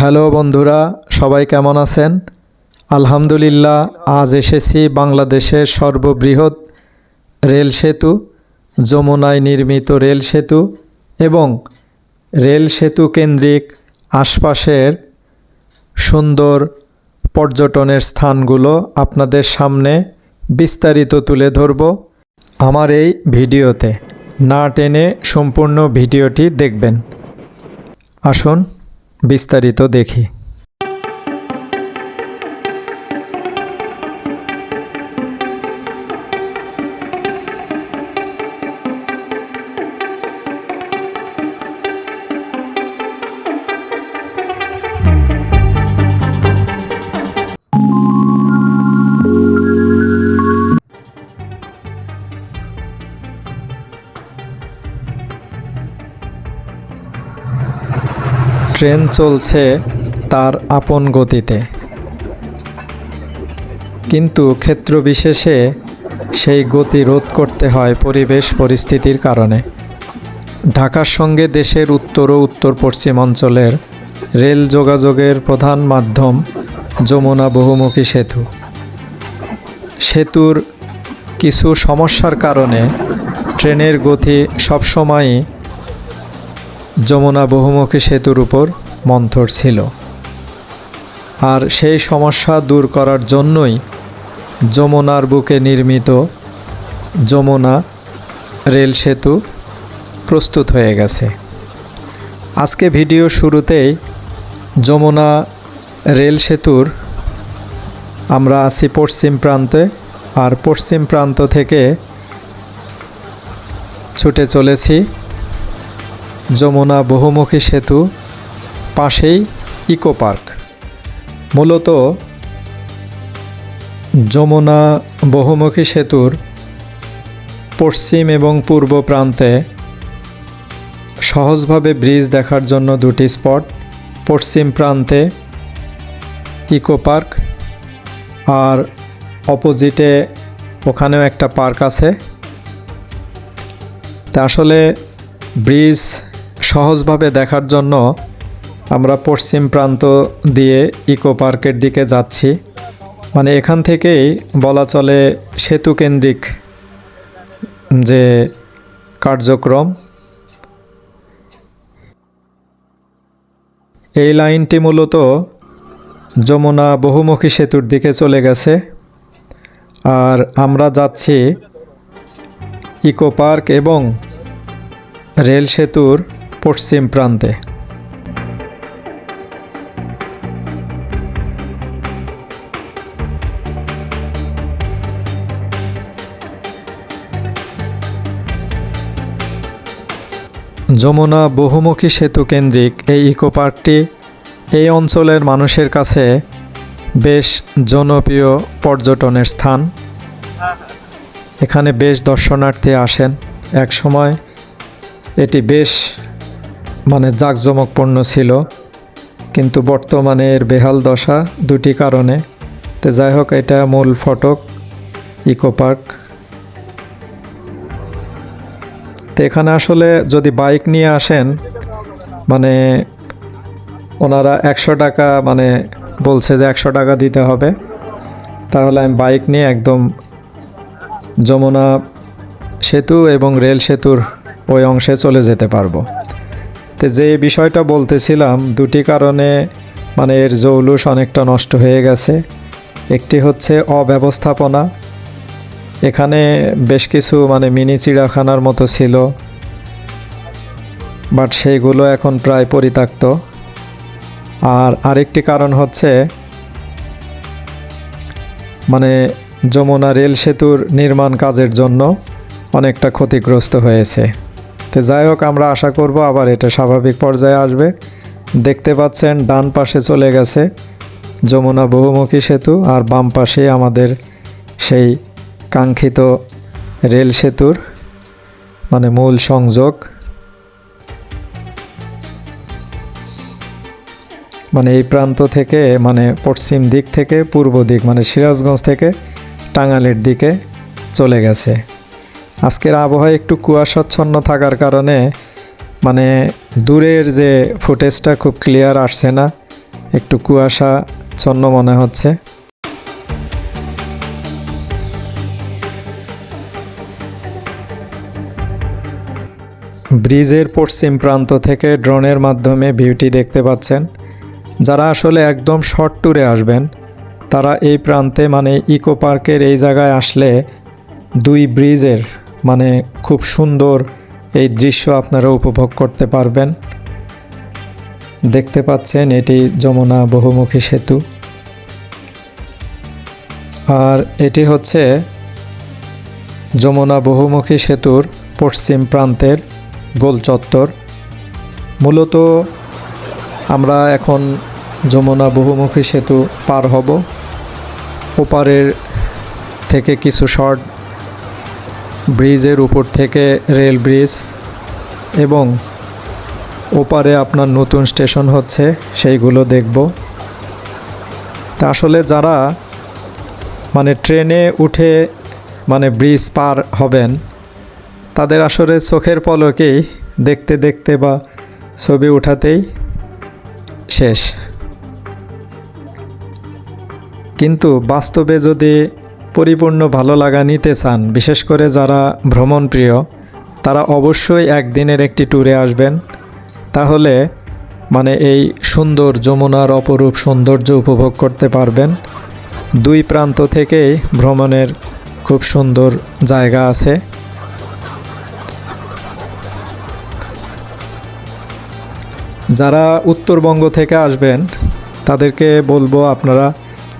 Hello বন্ধুরা, সবাই কেমন আছেন? আলহামদুলিল্লাহ, আজ এসেছি বাংলাদেশের সর্ববৃহৎ রেল সেতু, যমুনায় নির্মিত রেল সেতু এবং রেল সেতু কেন্দ্রিক আশপাশের সুন্দর পর্যটনের স্থানগুলো আপনাদের সামনে বিস্তারিত তুলে ধরব আমার এই ভিডিওতে। না টেনে সম্পূর্ণ ভিডিওটি দেখবেন। আসুন বিস্তারিত দেখি। ট্রেন চলছে তার আপন গতিতে। কিন্তু ক্ষেত্র বিশেষে সেই গতি রোধ করতে হয় পরিবেশ পরিস্থিতির কারণে। ঢাকার সঙ্গে দেশের উত্তর ও উত্তর পশ্চিম অঞ্চলের রেল যোগাযোগের প্রধান মাধ্যম যমুনা বহুমুখী সেতু। সেতুর কিছু সমস্যার কারণে ট্রেনের গতি সবসময়ই যমুনা বহুমুখী সেতুর উপর মন্থর ছিল। আর সেই সমস্যা দূর করার জন্যই যমুনার বুকে নির্মিত যমুনা রেল সেতু প্রস্তুত হয়ে গেছে। আজকে ভিডিও শুরুতেই যমুনা রেল সেতুর আমরা আছি পশ্চিম প্রান্তে, আর পশ্চিম প্রান্ত থেকে ছুটে চলেছি যমুনা বহুমুখী সেতু পাশেই ইকো পার্ক। মূলত যমুনা বহুমুখী সেতুর পশ্চিম এবং পূর্ব প্রান্তে সহজভাবে ব্রিজ দেখার জন্য দুটি স্পট, পশ্চিম প্রান্তে ইকো পার্ক আর অপোজিটে ওখানেও একটা পার্ক আছে। তা আসলে ব্রিজ সহজভাবে দেখার জন্য আমরা পশ্চিম প্রান্ত দিয়ে ইকো পার্কের দিকে যাচ্ছি। মানে এখান থেকেই বলা চলে সেতু কেন্দ্রিক যে কার্যক্রম। এই লাইনটি মূলত যমুনা বহুমুখী সেতুর দিকে চলে গেছে। আর আমরা যাচ্ছি ইকো পার্ক এবং রেল সেতুর পশ্চিম প্রান্তে। যমুনা বহুমুখী সেতু কেন্দ্রিক এই ইকো পার্কটি এই অঞ্চলের মানুষের কাছে বেশ জনপ্রিয় পর্যটনের স্থান। এখানে বেশ দর্শনার্থী আসেন। এক সময় এটি বেশ মানে জাঁকজমকপূর্ণ ছিল, কিন্তু বর্তমানে এর বেহাল দশা দুটি কারণে। তো যাই হোক, এটা মূল ফটক, ইকো পার্ক। তো এখানে আসলে যদি বাইক নিয়ে আসেন মানে ওনারা একশো টাকা মানে বলছে যে একশো টাকা দিতে হবে, তাহলে আমি বাইক নিয়ে একদম যমুনা সেতু এবং রেল সেতুর ওই অংশে চলে যেতে পারব। তো যে বিষয়টা বলতেছিলাম, দুটি কারণে মানে এর জৌলুস অনেকটা নষ্ট হয়ে গেছে। একটি হচ্ছে অব্যবস্থাপনা। এখানে বেশ কিছু মানে মিনি চিড়াখানার মতো ছিল, বাট সেইগুলো এখন প্রায় পরিত্যক্ত। আর আরেকটি কারণ হচ্ছে মানে যমুনা রেল সেতুর নির্মাণ কাজের জন্য অনেকটা ক্ষতিগ্রস্ত হয়েছে। তো যাই হোক, আমরা আশা করব আবার এটা স্বাভাবিক পর্যায়ে আসবে। দেখতে পাচ্ছেন, ডান পাশে চলে গেছে যমুনা বহুমুখী সেতু আর বাম পাশে আমাদের সেই কাঙ্ক্ষিত রেল সেতুর মানে মূল সংযোগ। মানে এই প্রান্ত থেকে মানে পশ্চিম দিক থেকে, পূর্ব দিক মানে সিরাজগঞ্জ থেকে টাঙ্গালের দিকে চলে গেছে। আজকের আবহাওয়া একটু কুয়াশাচ্ছন্ন থাকার কারণে মানে দূরের যে ফুটেজটা খুব ক্লিয়ার আসছে না, একটু কুয়াশা ছন্ন মনে হচ্ছে। ব্রিজের পশ্চিম প্রান্ত থেকে ড্রোনের মাধ্যমে ভিউটি দেখতে পাচ্ছেন। যারা আসলে একদম শর্ট ট্যুরে আসবেন, তারা এই প্রান্তে মানে ইকো পার্কের এই জায়গায় আসলে দুই ব্রিজের মানে খুব সুন্দর এই দৃশ্য আপনারা উপভোগ করতে পারবেন। দেখতে পাচ্ছেন, এটি যমুনা বহুমুখী সেতু। আর এটি হচ্ছে যমুনা বহুমুখী সেতুর পশ্চিম প্রান্তের গোল চত্বর। মূলত আমরা এখন যমুনা বহুমুখী সেতু পার হব। ওপারের থেকে কিছু শর্ট ব্রিজের উপর থেকে রেল ব্রিজ এবং ওপারে আপনার নতুন স্টেশন হচ্ছে, সেইগুলো দেখব। তা আসলে যারা মানে ট্রেনে উঠে মানে ব্রিজ পার হবেন, তাদের আসলে চোখের পলকেই দেখতে দেখতে বা ছবি উঠাতেই শেষ। কিন্তু বাস্তবে যদি পরিপূর্ণ ভালো লাগা নিতে চান, বিশেষ করে যারা ভ্রমণ প্রিয় তারা অবশ্যই একদিনের একটি ট্যুরে আসবেন। তাহলে মানে এই সুন্দর যমুনার অপরূপ সৌন্দর্য উপভোগ করতে পারবেন। দুই প্রান্ত থেকেই ভ্রমণের খুব সুন্দর জায়গা আছে। যারা উত্তরবঙ্গ থেকে আসবেন, তাদেরকে বলব আপনারা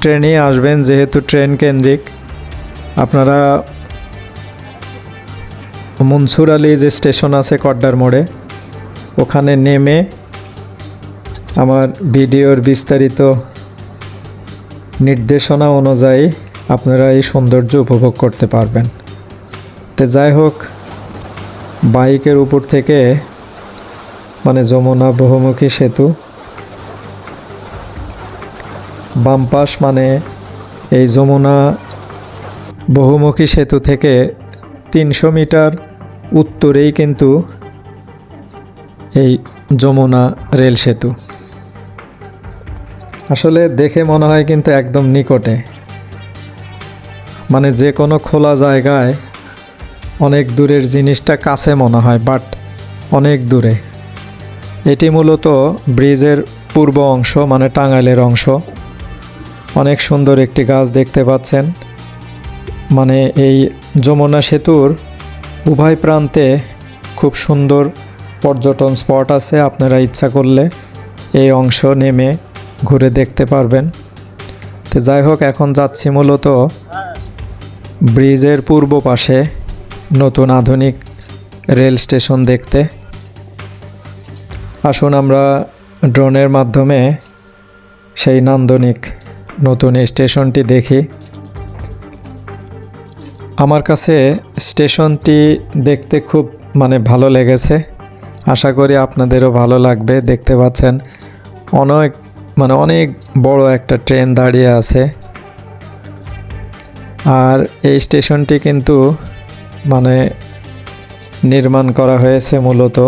ট্রেনে আসবেন, যেহেতু ট্রেন কেন্দ্রিক। আপনারা মনসুর আলী যে স্টেশন আছে কড্ডার মোড়ে, ওখানে নেমে আমার ভিডিওর বিস্তারিত নির্দেশনা অনুযায়ী আপনারা এই সৌন্দর্য উপভোগ করতে পারবেন। তো যাই হোক, বাইকের উপর থেকে মানে যমুনা বহুমুখী সেতু, বাম পাশ মানে এই যমুনা বহুমুখী সেতু থেকে তিনশো মিটার উত্তরেই কিন্তু এই যমুনা রেল সেতু। আসলে দেখে মনে হয় কিন্তু একদম নিকটে। মানে যে কোনো খোলা জায়গায় অনেক দূরের জিনিসটা কাছে মনে হয়, বাট অনেক দূরে। এটি মূলত ব্রিজের পূর্ব অংশ মানে টাঙ্গাইলের অংশ। অনেক সুন্দর একটি গাছ দেখতে পাচ্ছেন। মানে এই যমুনা সেতুর উভয় প্রান্তে খুব সুন্দর পর্যটন স্পট আছে, আপনারা ইচ্ছা করলে এই অংশ নেমে ঘুরে দেখতে পারবেন। তো যাই হোক, এখন যাচ্ছি মূলত ব্রিজের পূর্ব পাশে নতুন আধুনিক রেল স্টেশন দেখতে। আসুন আমরা ড্রোনের মাধ্যমে সেই নান্দনিক নতুন স্টেশনটি দেখি। আমার কাছে স্টেশনটি দেখতে খুব মানে ভালো লেগেছে। আশা করি আপনাদেরও ভালো লাগবে, দেখতে পাচ্ছেন। অনেক মানে অনেক বড় একটা ট্রেন দাঁড়িয়ে আছে। আর এই স্টেশনটি কিন্তু মানে নির্মাণ করা হয়েছে মূলত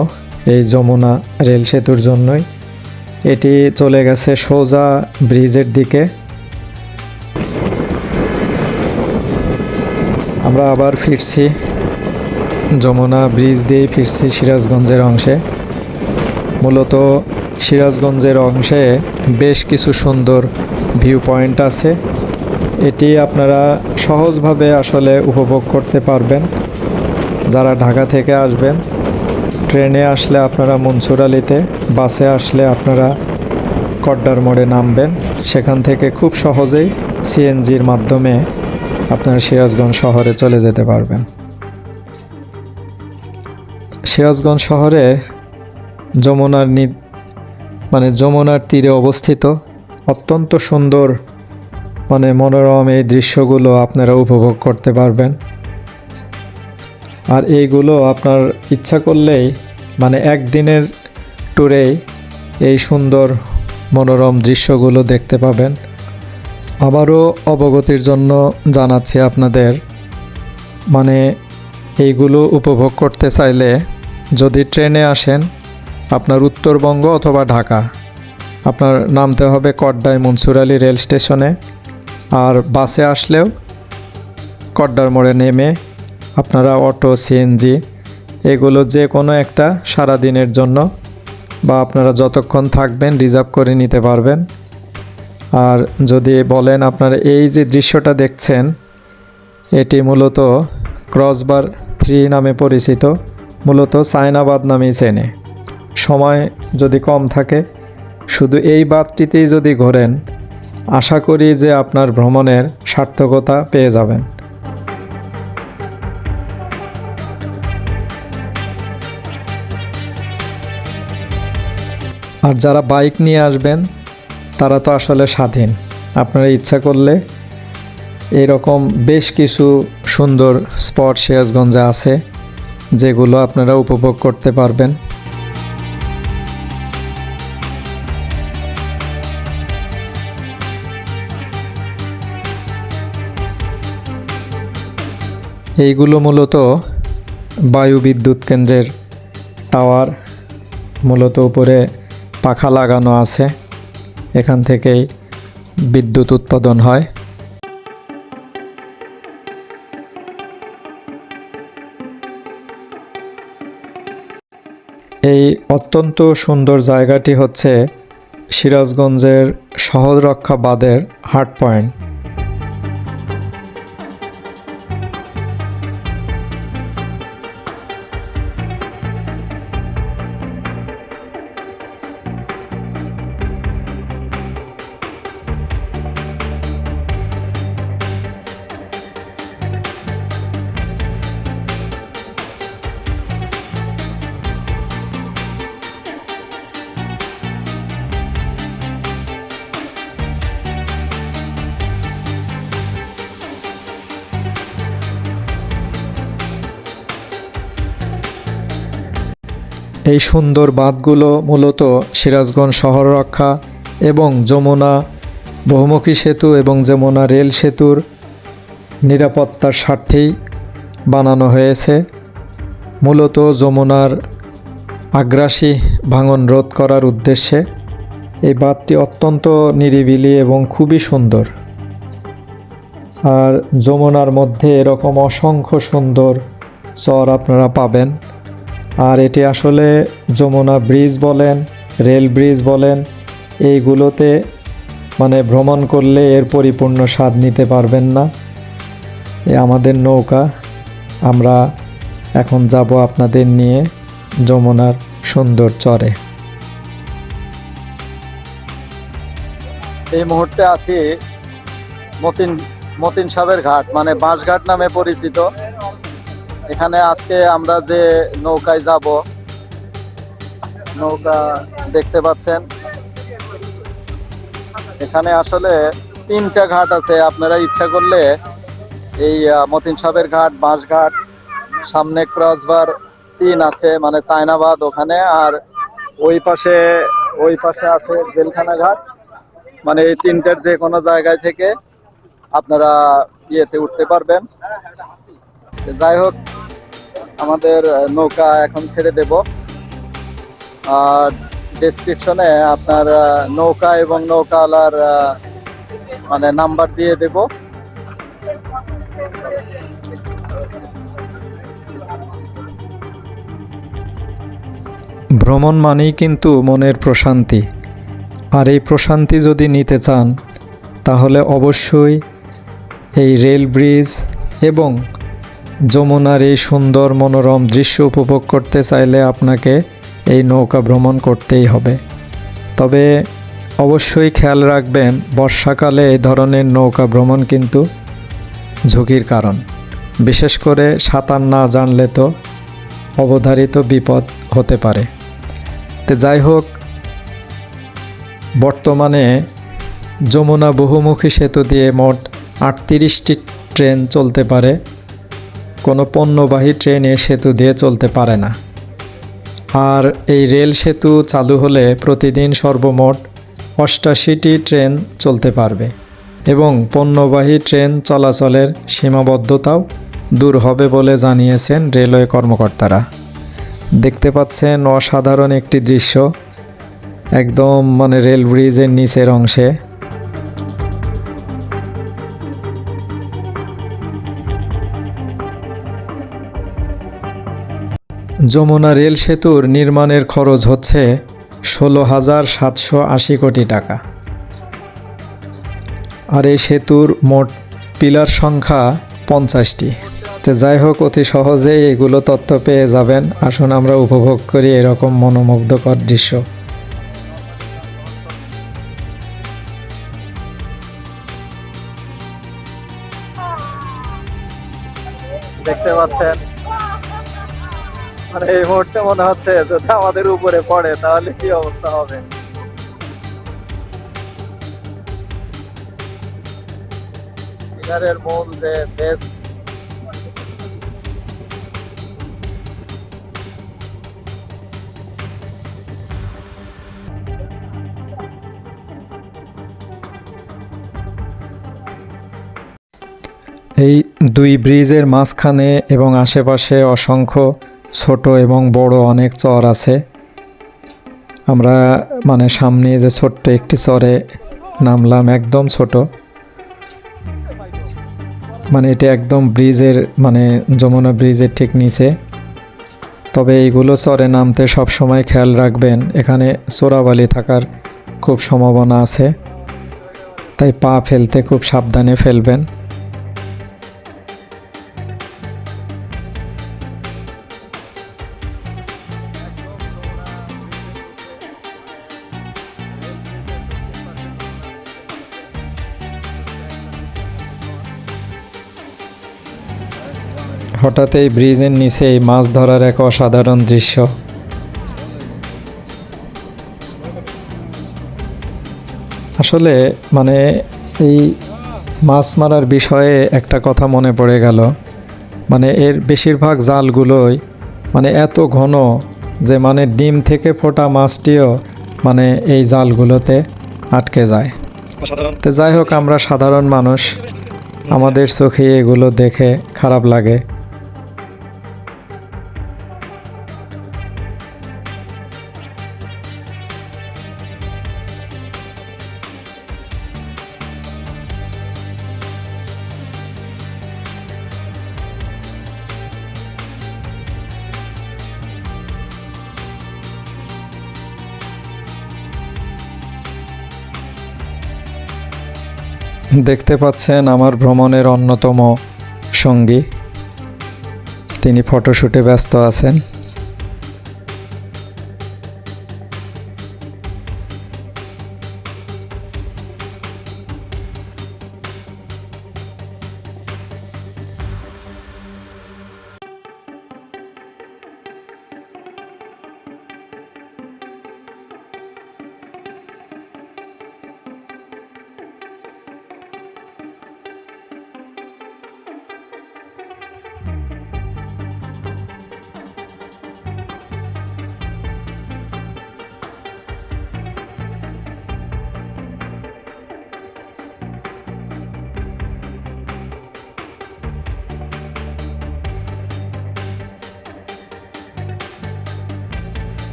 এই যমুনা রেল সেতুর জন্যই। এটি চলে গেছে সোজা ব্রিজের দিকে। আমরা আবার ফিরছি যমুনা ব্রিজ দিয়ে ফিরছি সিরাজগঞ্জের অংশে। মূলত সিরাজগঞ্জের অংশে বেশ কিছু সুন্দর ভিউ পয়েন্ট আছে। এটি আপনারা সহজভাবে আসলে উপভোগ করতে পারবেন। যারা ঢাকা থেকে আসবেন, ট্রেনে আসলে আপনারা মনসুরালিতে বাসে আসলে আপনারা কড্ডার মোড়ে নামবেন। সেখান থেকে খুব সহজেই সিএনজির মাধ্যমে আপনারা সিরাজগঞ্জ শহরে চলে যেতে পারবেন। সিরাজগঞ্জ শহরে যমুনার নি মানে যমুনার তীরে অবস্থিত। অত্যন্ত সুন্দর মানে মনোরম এই দৃশ্যগুলো আপনারা উপভোগ করতে পারবেন। আর এইগুলো আপনার ইচ্ছা করলেই মানে একদিনের ট্যুরেই এই সুন্দর মনোরম দৃশ্যগুলো দেখতে পাবেন। আবারও অবগতির জন্য জানাচ্ছি আপনাদের। মানে এইগুলো উপভোগ করতে চাইলে যদি ট্রেনে আসেন, আপনার উত্তরবঙ্গ অথবা ঢাকা, আপনার নামতে হবে কড্ডায় মনসুর আলী রেল স্টেশনে। আর বাসে আসলেও কড্ডার মোড়ে নেমে আপনারা অটো সিএনজি এগুলো যে কোনো একটা সারা দিনের জন্য বা আপনারা যতক্ষণ থাকবেন, রিজার্ভ করে নিতে পারবেন। আর যদি বলেন আপনারা এই যে দৃশ্যটা দেখছেন, এটি মূলত ক্রসবার থ্রি নামে পরিচিত, মূলত সাইনাবাদ নামেই চেনে। সময় যদি কম থাকে, শুধু এই বাদটিতেই যদি ঘোরেন, আশা করি যে আপনার ভ্রমণের সার্থকতা পেয়ে যাবেন। আর যারা বাইক নিয়ে আসবেন তারা তো আসলে স্বাধীন। আপনারা ইচ্ছা করলে এরকম বেশ কিছু সুন্দর স্পট সিরাজগঞ্জে আছে, যেগুলো আপনারা উপভোগ করতে পারবেন। এইগুলো মূলত বায়ু বিদ্যুৎ কেন্দ্রের টাওয়ার, মূলত উপরে পাখা লাগানো আছে। এখান থেকেই বিদ্যুৎ উৎপাদন হয়। এই অত্যন্ত সুন্দর জায়গাটি হচ্ছে সিরাজগঞ্জের শহররক্ষা বাঁধের হার্ট পয়েন্ট। এই সুন্দর বাঁধগুলো মূলত সিরাজগঞ্জ শহর রক্ষা এবং যমুনা বহুমুখী সেতু এবং যমুনা রেল সেতুর নিরাপত্তার স্বার্থেই বানানো হয়েছে। মূলত যমুনার আগ্রাসী ভাঙন রোধ করার উদ্দেশ্যে এই বাঁধটি অত্যন্ত নিরিবিলি এবং খুবই সুন্দর। আর যমুনার মধ্যে এরকম অসংখ্য সুন্দর চর আপনারা পাবেন। আর এটি আসলে যমুনা ব্রিজ বলেন, রেল ব্রিজ বলেন, এইগুলোতে মানে ভ্রমণ করলে এর পরিপূর্ণ স্বাদ নিতে পারবেন না। এ আমাদের নৌকা। আমরা এখন যাব আপনাদের নিয়ে যমুনার সুন্দর চরে। এই মুহূর্তে আছি মতিন মতিন সাহেবের ঘাট মানে বাঁশঘাট নামে পরিচিত। এখানে আজকে আমরা যে নৌকায় যাব, নৌকা দেখতে পাচ্ছেন। এখানে আসলে তিনটা ঘাট আছে, আপনারা ইচ্ছা করলে এই মতিন সাহেবের ঘাট বাঁশঘাট সামনে ক্রসবার তিন আছে মানে চায়নাবাদ ওখানে, আর ওই পাশে ওই পাশে আছে জেলখানা ঘাট। মানে এই তিনটার যে কোনো জায়গায় থেকে আপনারা ইয়েতে উঠতে পারবেন। যাই হোক, আমাদের নৌকা এখন ছেড়ে দেব। আর ডেসক্রিপশনে আপনার নৌকা এবং নৌকাওয়ালার মানে নাম্বার দিয়ে দেব। ভ্রমণ মানেই কিন্তু মনের প্রশান্তি। আর এই প্রশান্তি যদি নিতে চান, তাহলে অবশ্যই এই রেল ব্রিজ এবং যমুনার এই সুন্দর মনোরম দৃশ্য উপভোগ করতে চাইলে আপনাকে এই নৌকা ভ্রমণ করতেই হবে। তবে অবশ্যই খেয়াল রাখবেন, বর্ষাকালে এই ধরনের নৌকা ভ্রমণ কিন্তু ঝুঁকির কারণ। বিশেষ করে সাঁতার না জানলে তো অবধারিত বিপদ হতে পারে। তো যাই হোক, বর্তমানে যমুনা বহুমুখী সেতু দিয়ে মোট আটত্রিশটি ট্রেন চলতে পারে। কোনো পণ্যবাহী ট্রেন এ সেতু দিয়ে চলতে পারে না। আর এই রেল সেতু চালু হলে প্রতিদিন সর্বমোট অষ্টাশিটি ট্রেন চলতে পারবে এবং পণ্যবাহী ট্রেন চলাচলের সীমাবদ্ধতাও দূর হবে বলে জানিয়েছেন রেলওয়ে কর্মকর্তারা। দেখতে পাচ্ছেন অসাধারণ একটি দৃশ্য। একদম মানে রেল ব্রিজের নিচের অংশে যমুনা রেল সেতুর নির্মাণের খরচ হচ্ছে ষোলো হাজার সাতশো আশি কোটি টাকা। আর এই সেতুর মোট পিলার সংখ্যা পঞ্চাশটি। তো যাই হোক, অতি সহজেই এগুলো তথ্য পেয়ে যাবেন। আসুন আমরা উপভোগ করি এরকম মনোমুগ্ধকর দৃশ্য। দেখতে পাচ্ছেন মানে এই মুহূর্তে মনে হচ্ছে যদি আমাদের উপরে পড়ে, তাহলে কি অবস্থা হবে? মূল যে বেস এই দুই ব্রিজের মাঝখানে এবং আশেপাশে অসংখ্য ছোট এবং বড় অনেক চর আছে। আমরা মানে সামনে যে ছোট্ট একটি চরে নামলাম, একদম ছোট। মানে এটা একদম ব্রিজের মানে যমুনা ব্রিজের ঠিক নিচে। তবে এইগুলো চরে নামতে সব সময় খেয়াল রাখবেন, এখানে চোরাবালি থাকার খুব সম্ভাবনা আছে। তাই পা ফেলতে খুব সাবধানে ফেলবেন। হঠাৎ এই ব্রিজের নিচেই মাছ ধরার এক অসাধারণ দৃশ্য। আসলে মানে এই মাছ মারার বিষয়ে একটা কথা মনে পড়ে গেল। মানে এর বেশিরভাগ জালগুলোই মানে এত ঘন যে মানে ডিম থেকে ফোটা মাছটিও মানে এই জালগুলোতে আটকে যায়। তো যাই হোক, আমরা সাধারণ মানুষ। আমাদের চোখে এগুলো দেখে খারাপ লাগে। দেখতে পাচ্ছেন আমার ভ্রমণের অন্যতম সঙ্গী। তিনি ফটোশ্যুটে ব্যস্ত আছেন।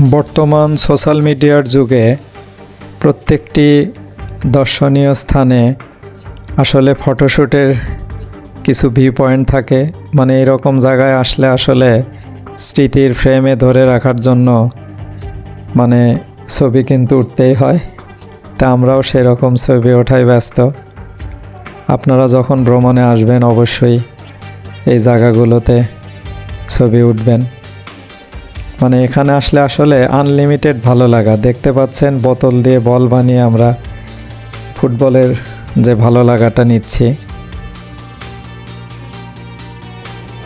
বর্তমান সোশ্যাল মিডিয়ার যুগে প্রত্যেকটি দর্শনীয় স্থানে আসলে ফটোশ্যুটের কিছু ভিউ পয়েন্ট থাকে। মানে এরকম জায়গায় আসলে আসলে স্মৃতির ফ্রেমে ধরে রাখার জন্য মানে ছবি কিন্তু উঠতেই হয়। তা আমরাও সেরকম ছবি ওঠায় ব্যস্ত। আপনারা যখন ভ্রমণে আসবেন অবশ্যই এই জায়গাগুলোতে ছবি উঠবেন। মানে এখানে আসলে আসলে আনলিমিটেড ভালো লাগা। দেখতে পাচ্ছেন, বোতল দিয়ে বল বানিয়ে আমরা ফুটবলের যে ভালো লাগাটা নিচ্ছি।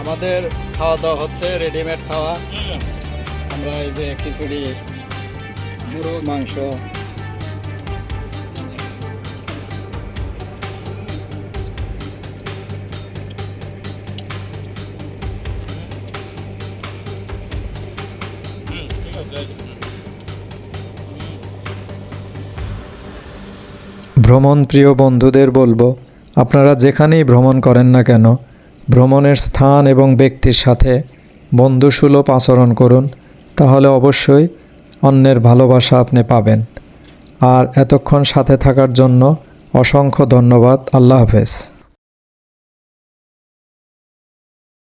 আমাদের খাওয়া দাওয়া হচ্ছে রেডিমেড খাওয়া। আমরা এই যে খিচুড়ি মুরগ মাংস ভ্রমণ প্রিয় বন্ধুদের বলব, আপনারা যেখানেই ভ্রমণ করেন না কেন, ভ্রমণের স্থান এবং ব্যক্তির সাথে বন্ধুসুলভ আচরণ করুন, তাহলে অবশ্যই অন্যের ভালোবাসা আপনি পাবেন। আর এতক্ষণ সাথে থাকার জন্য অসংখ্য ধন্যবাদ, আল্লাহ হাফেজ।